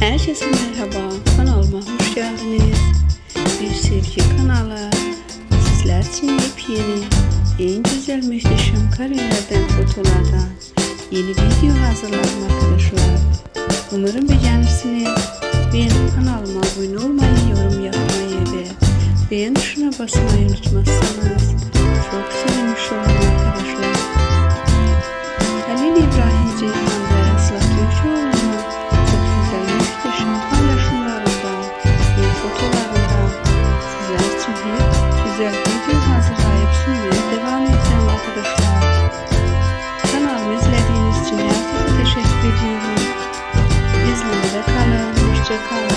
Herkese merhaba, kanalıma hoş geldiniz. Bir sevgi kanalı. Sizler için yepyeni, en güzel muhteşem karelerden, fotolardan yeni video hazırladım arkadaşlar. Umarım beğenirsiniz. Benim kanalıma abone olmayı, yorum yapmayı ve beğen tuşuna basmayı olurum. fotolarında sizler için hep güzel video hazırlayıp sunmaya devam edeceğim arkadaşlar. Kanalımı izlediğiniz için herkese teşekkür ediyorum. İzlemede kalın, hoşçakalın.